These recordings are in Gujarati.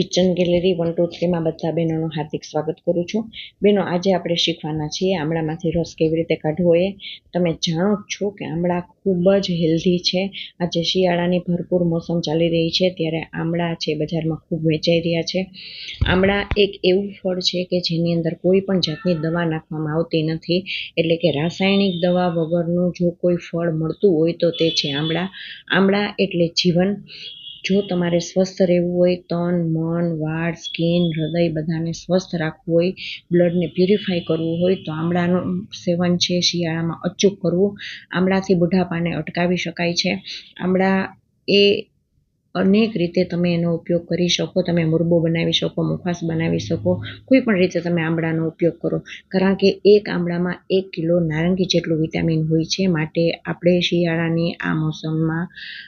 કિચન ગેલેરી વન ટુ થ્રીમાં બધા બહેનોનું હાર્દિક સ્વાગત કરું છું. બહેનો, આજે આપણે શીખવાના છીએ આમળામાંથી રસ કેવી રીતે કાઢવો એ. તમે જાણો જ છો કે આમળા ખૂબ જ હેલ્ધી છે. આજે શિયાળાની ભરપૂર મોસમ ચાલી રહી છે, ત્યારે આમળા છે બજારમાં ખૂબ વેચાઈ રહ્યા છે. આમળા એક એવું ફળ છે કે જેની અંદર કોઈ પણ જાતની દવા નાખવામાં આવતી નથી. એટલે કે રાસાયણિક દવા વગરનું જો કોઈ ફળ મળતું હોય તો તે છે આમળા. આમળા એટલે જીવન. જો તમારે સ્વસ્થ રહેવું હોય, તન, મન, વાળ, સ્કિન, હૃદય બધાને સ્વસ્થ રાખવું હોય, બ્લડને પ્યુરિફાય કરવું હોય, તો આમળાનું સેવન છે, શિયાળામાં અચૂક કરવું. આમળાથી બુઢાપાને અટકાવી શકાય છે. આમળા એ અનેક રીતે તમે એનો ઉપયોગ કરી શકો, તમે મુરબો બનાવી શકો મુખવાસ બનાવી શકો, કોઈ પણ રીતે તમે આમળાનો ઉપયોગ કરો. કારણ કે એક આમળામાં એક કિલો નારંગી જેટલું વિટામિન હોય છે, માટે આપણે શિયાળાની આ મોસમમાં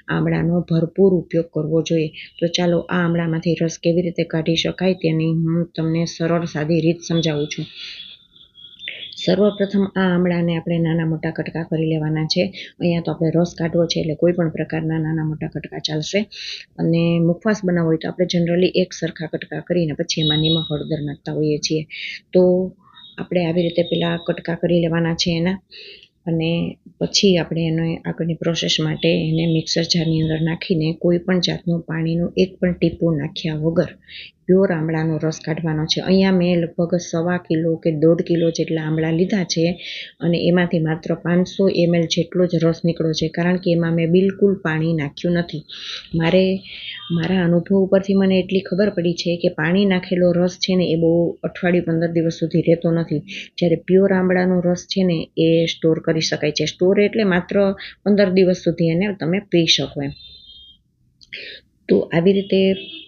આમળાનો ભરપૂર ઉપયોગ કરવો જોઈએ. તો ચાલો આ આમળામાંથી રસ કેવી રીતે કાઢી શકાય તેની હું તમને સરળ સાદી રીત સમજાવું છું. સર્વપ્રથમ આ આમળાને આપણે નાના મોટા કટકા કરી લેવાના છે. અહીંયા તો આપણે રસ કાઢવો છે એટલે કોઈ પણ પ્રકારના નાના મોટા કટકા ચાલશે. અને મુખવાસ બનાવવો હોય તો આપણે જનરલી એક સરખા કટકા કરીને પછી એમાં નિમક, હળદર નાખતા હોઈએ છીએ. તો આપણે આવી રીતે પેલા કટકા કરી લેવાના છે એના. અને પછી આપણે એને આગળની પ્રોસેસ માટે એને મિક્સર જારની અંદર નાખીને કોઈ પણ જાતનું પાણીનું એક પણ ટીપું નાખ્યા વગર પ્યોર આમળાનો રસ કાઢવાનો છે. અહીંયા મેં લગભગ સવા કિલો કે દોઢ કિલો જેટલા આમળા લીધા છે અને એમાંથી માત્ર પાંચસો એમએલ જેટલો જ રસ નીકળ્યો છે, કારણ કે એમાં મેં બિલકુલ પાણી નાખ્યું નથી. મારે, મારા અનુભવ ઉપરથી મને એટલી ખબર પડી છે કે પાણી નાખેલો રસ છે ને એ બહુ અઠવાડિયું પંદર દિવસ સુધી રહેતો નથી. જ્યારે પ્યોર આમળાનો રસ છે ને એ સ્ટોર કરી શકાય છે. સ્ટોર એટલે માત્ર પંદર દિવસ સુધી એને તમે પી શકો એમ. તો આવી રીતે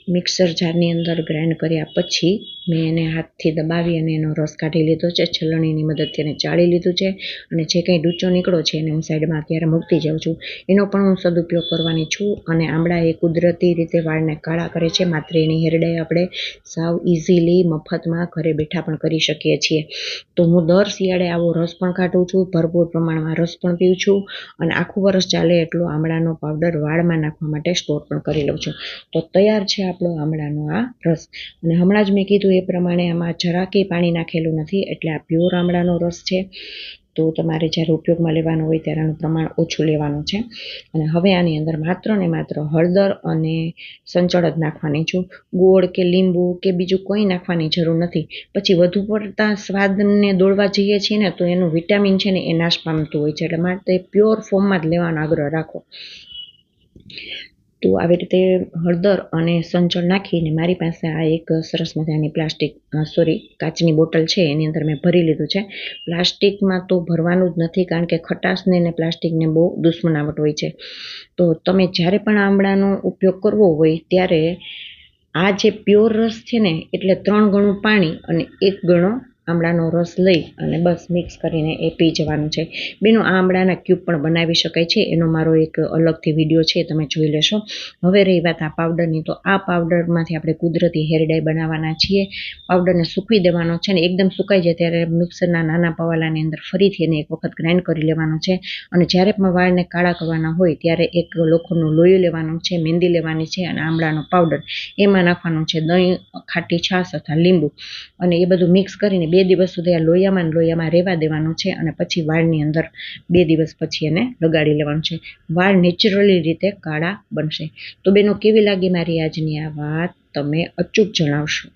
મિક્સર જારની અંદર ગ્રાઇન્ડ કર્યા પછી મેં એને હાથથી દબાવી અને એનો રસ કાઢી લીધો છે. છલણીની મદદથી એને ચાળી લીધું છે અને જે કંઈ ડૂચો નીકળો છે એને હું સાઈડમાં અત્યારે મૂકતી જાઉં છું. એનો પણ હું સદુપયોગ કરવાની છું અને આમળા એ કુદરતી રીતે વાળને કાળા કરે છે. માત્ર એની હેરડાઈ આપણે સાવ ઇઝીલી મફતમાં ઘરે બેઠા પણ કરી શકીએ છીએ. તો હું દર શિયાળે આવો રસ પણ કાઢું છું, ભરપૂર પ્રમાણમાં રસ પણ પીઉં છું અને આખું વરસ ચાલે એટલો આમળાનો પાવડર વાળમાં નાખવા માટે સ્ટોર પણ કરી લઉં છું. તો તૈયાર છે આપણો આમળાનો આ રસ. અને હમણાં જ મેં કીધું એ પ્રમાણે આમાં જરાકેય પાણી નાખેલું નથી, એટલે આ પ્યોર આમળાનો રસ છે. તો તમારે જ્યારે ઉપયોગમાં લેવાનો હોય ત્યારે આનું પ્રમાણ ઓછું લેવાનું છે. અને હવે આની અંદર માત્ર ને માત્ર હળદર અને સંચળ જ નાખવાની છું. ગોળ કે લીંબુ કે બીજું કંઈ નાખવાની જરૂર નથી. પછી વધુ પડતા સ્વાદને દોડવા જઈએ છીએ ને, તો એનું વિટામિન છે ને એ નાશ પામતું હોય છે. એટલે માટે પ્યોર ફોર્મમાં જ લેવાનો આગ્રહ રાખો. તો આવી રીતે હળદર અને સંચળ નાખીને મારી પાસે આ એક સરસ મજાની પ્લાસ્ટિક સોરી, કાચની બોટલ છે, એની અંદર મેં ભરી લીધું છે. પ્લાસ્ટિકમાં તો ભરવાનું જ નથી કારણ કે ખટાશને ને પ્લાસ્ટિકને બહુ દુશ્મનાવટ હોય છે. તો તમે જ્યારે પણ આમળાનો ઉપયોગ કરવો હોય ત્યારે આ જે પ્યોર રસ છે ને, એટલે ત્રણ ગણું પાણી અને એક ગણો આમળાનો રસ લઈ અને બસ મિક્સ કરીને એ પી જવાનું છે. બેનો આ આમળાના ક્યુબ પણ બનાવી શકાય છે. એનો મારો એક અલગથી વીડિયો છે, તમે જોઈ લેશો. હવે રહી વાત આ પાવડરની તો આ પાવડરમાંથી આપણે કુદરતી હેરડાઈ બનાવવાના છીએ. પાવડરને સૂકવી દેવાનો છે ને એકદમ સુકાઈ જાય ત્યારે મિક્સરના નાના પવાલાની અંદર ફરીથી એને એક વખત ગ્રાઇન્ડ કરી લેવાનો છે. અને જ્યારે પણ વાળને કાળા કરવાના હોય ત્યારે એક લોખંડનું લોહી લેવાનું છે મહેંદી લેવાની છે અને આમળાનો પાવડર એમાં નાખવાનું છે દહીં, ખાટી છાશ અથવા લીંબુ. અને એ બધું મિક્સ કરીને બે દિવસ સુધી આ લોહીયામાં લોહીયામાં રહેવા દેવાનું છે અને પછી વાળની અંદર બે દિવસ પછી એને લગાડી લેવાનું છે. વાળ નેચરલી રીતે કાળા બનશે. તો બેનો, કેવી લાગી મારી આજની આ વાત? તમે અચૂક જણાવશો.